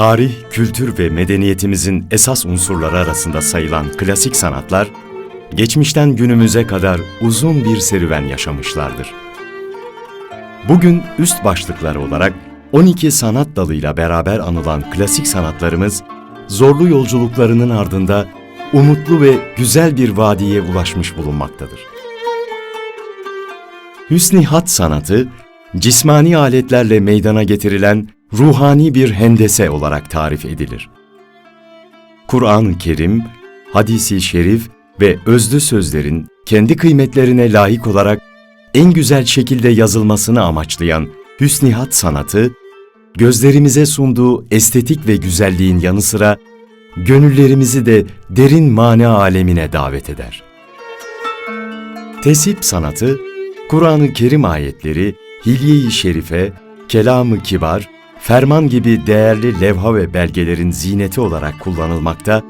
Tarih, kültür ve medeniyetimizin esas unsurları arasında sayılan klasik sanatlar, geçmişten günümüze kadar uzun bir serüven yaşamışlardır. Bugün üst başlıkları olarak 12 sanat dalıyla beraber anılan klasik sanatlarımız, zorlu yolculuklarının ardında umutlu ve güzel bir vadiye ulaşmış bulunmaktadır. Hüsni hat sanatı, cismani aletlerle meydana getirilen ruhani bir hendese olarak tarif edilir. Kur'an-ı Kerim, hadisi şerif ve özlü sözlerin kendi kıymetlerine layık olarak en güzel şekilde yazılmasını amaçlayan hüsnihat sanatı, gözlerimize sunduğu estetik ve güzelliğin yanı sıra gönüllerimizi de derin mana alemine davet eder. Tesip sanatı, Kur'an-ı Kerim ayetleri, Hilye-i Şerife, Kelam-ı Kibar, ferman gibi değerli levha ve belgelerin zineti olarak kullanılmakta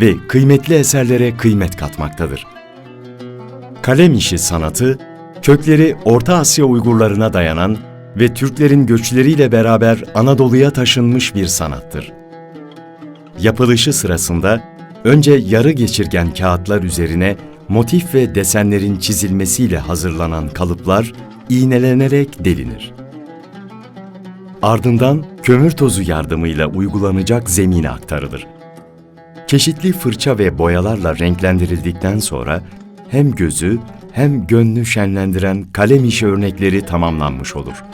ve kıymetli eserlere kıymet katmaktadır. Kalem işi sanatı, kökleri Orta Asya Uygurlarına dayanan ve Türklerin göçleriyle beraber Anadolu'ya taşınmış bir sanattır. Yapılışı sırasında önce yarı geçirgen kağıtlar üzerine motif ve desenlerin çizilmesiyle hazırlanan kalıplar iğnelenerek delinir. Ardından kömür tozu yardımıyla uygulanacak zemine aktarılır. Çeşitli fırça ve boyalarla renklendirildikten sonra hem gözü hem gönlü şenlendiren kalem işi örnekleri tamamlanmış olur.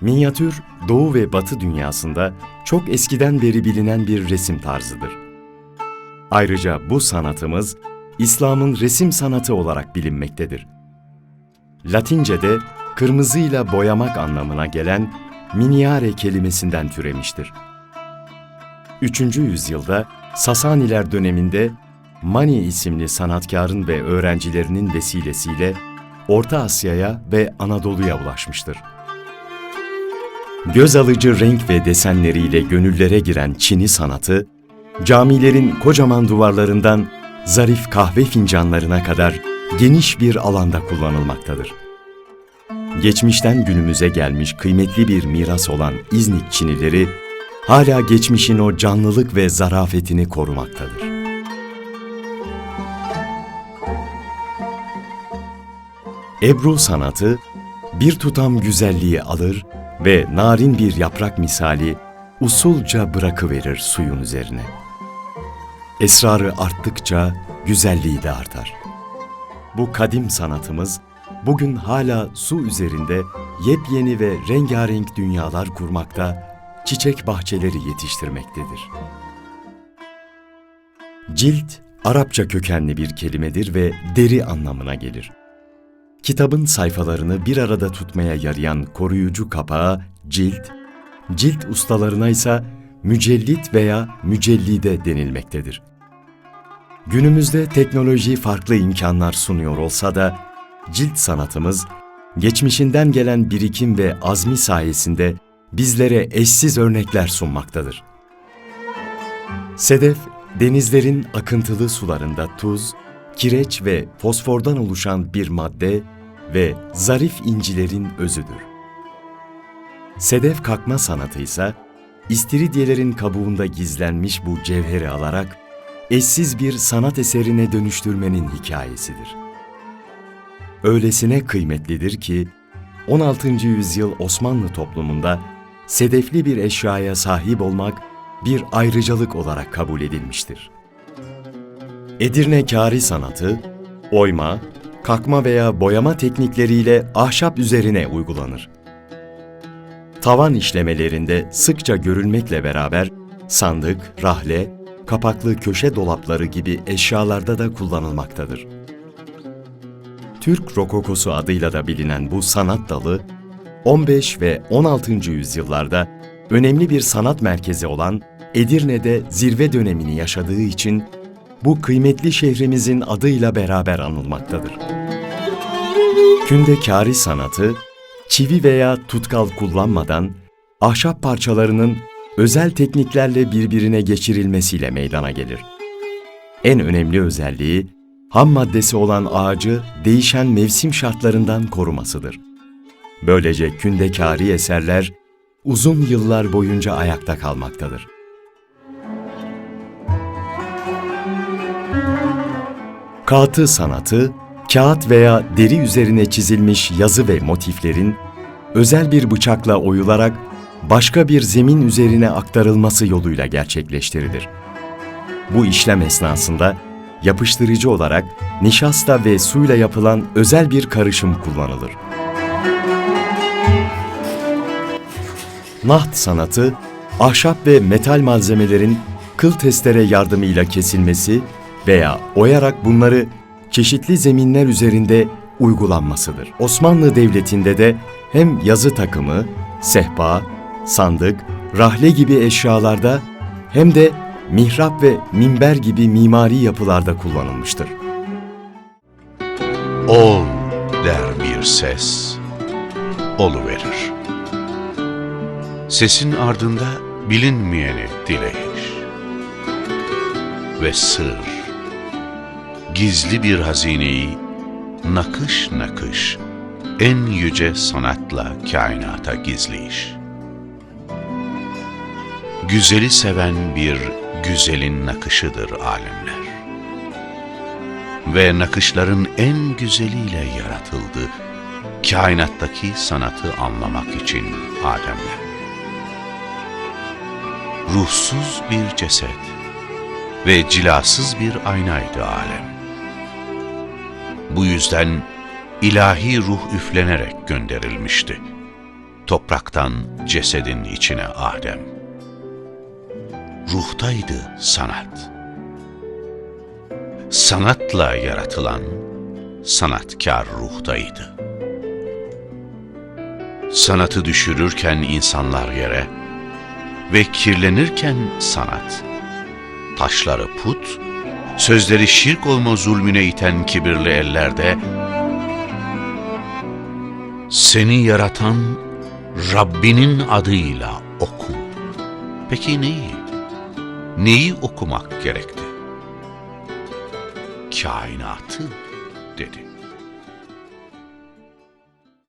Minyatür, Doğu ve Batı dünyasında çok eskiden beri bilinen bir resim tarzıdır. Ayrıca bu sanatımız İslam'ın resim sanatı olarak bilinmektedir. Latince'de kırmızıyla boyamak anlamına gelen miniare kelimesinden türemiştir. 3. yüzyılda Sasaniler döneminde Mani isimli sanatkarın ve öğrencilerinin vesilesiyle Orta Asya'ya ve Anadolu'ya ulaşmıştır. Göz alıcı renk ve desenleriyle gönüllere giren Çini sanatı, camilerin kocaman duvarlarından zarif kahve fincanlarına kadar geniş bir alanda kullanılmaktadır. Geçmişten günümüze gelmiş kıymetli bir miras olan İznik Çinileri, hala geçmişin o canlılık ve zarafetini korumaktadır. Ebru sanatı, bir tutam güzelliği alır ve narin bir yaprak misali usulca bırakıverir suyun üzerine. Esrarı arttıkça güzelliği de artar. Bu kadim sanatımız bugün hala su üzerinde yepyeni ve rengarenk dünyalar kurmakta, çiçek bahçeleri yetiştirmektedir. Cilt, Arapça kökenli bir kelimedir ve deri anlamına gelir. Kitabın sayfalarını bir arada tutmaya yarayan koruyucu kapağı cilt, cilt ustalarına ise mücellit veya mücellide denilmektedir. Günümüzde teknoloji farklı imkanlar sunuyor olsa da cilt sanatımız geçmişinden gelen birikim ve azmi sayesinde bizlere eşsiz örnekler sunmaktadır. Sedef, denizlerin akıntılı sularında tuz, kireç ve fosfordan oluşan bir madde ve zarif incilerin özüdür. Sedef kakma sanatı ise istiridyelerin kabuğunda gizlenmiş bu cevheri alarak eşsiz bir sanat eserine dönüştürmenin hikayesidir. Öylesine kıymetlidir ki 16. yüzyıl Osmanlı toplumunda sedefli bir eşyaya sahip olmak bir ayrıcalık olarak kabul edilmiştir. Edirne kari sanatı, oyma, kakma veya boyama teknikleriyle ahşap üzerine uygulanır. Tavan işlemelerinde sıkça görülmekle beraber sandık, rahle, kapaklı köşe dolapları gibi eşyalarda da kullanılmaktadır. Türk Rokokosu adıyla da bilinen bu sanat dalı, 15 ve 16. yüzyıllarda önemli bir sanat merkezi olan Edirne'de zirve dönemini yaşadığı için bu kıymetli şehrimizin adıyla beraber anılmaktadır. Kündekari sanatı, çivi veya tutkal kullanmadan ahşap parçalarının özel tekniklerle birbirine geçirilmesiyle meydana gelir. En önemli özelliği, ham maddesi olan ağacı değişen mevsim şartlarından korumasıdır. Böylece kündekari eserler uzun yıllar boyunca ayakta kalmaktadır. Kağıtı sanatı, kağıt veya deri üzerine çizilmiş yazı ve motiflerin özel bir bıçakla oyularak başka bir zemin üzerine aktarılması yoluyla gerçekleştirilir. Bu işlem esnasında yapıştırıcı olarak nişasta ve suyla yapılan özel bir karışım kullanılır. Naht sanatı, ahşap ve metal malzemelerin kıl testere yardımıyla kesilmesi veya oyarak bunları çeşitli zeminler üzerinde uygulanmasıdır. Osmanlı Devleti'nde de hem yazı takımı, sehpa, sandık, rahle gibi eşyalarda hem de mihrap ve minber gibi mimari yapılarda kullanılmıştır. Ol der bir ses, oluverir. Sesin ardında bilinmeyeni dileyiş. Ve sır, gizli bir hazineyi nakış nakış en yüce sanatla kainata gizleyiş. Güzeli seven bir güzelin nakışıdır alemler ve nakışların en güzeliyle yaratıldı kainattaki sanatı anlamak için Ademler. Ruhsuz bir ceset ve cilasız bir aynaydı alem. Bu yüzden ilahi ruh üflenerek gönderilmişti. Topraktan cesedin içine Adem. Ruhtaydı sanat sanatla yaratılan sanatkar ruhtaydı. Sanatı düşürürken insanlar yere ve kirlenirken sanat, taşları put, sözleri şirk olma zulmüne iten kibirli ellerde, seni yaratan Rabbinin adıyla oku. Peki neyi? Neyi okumak gerekti? kainatı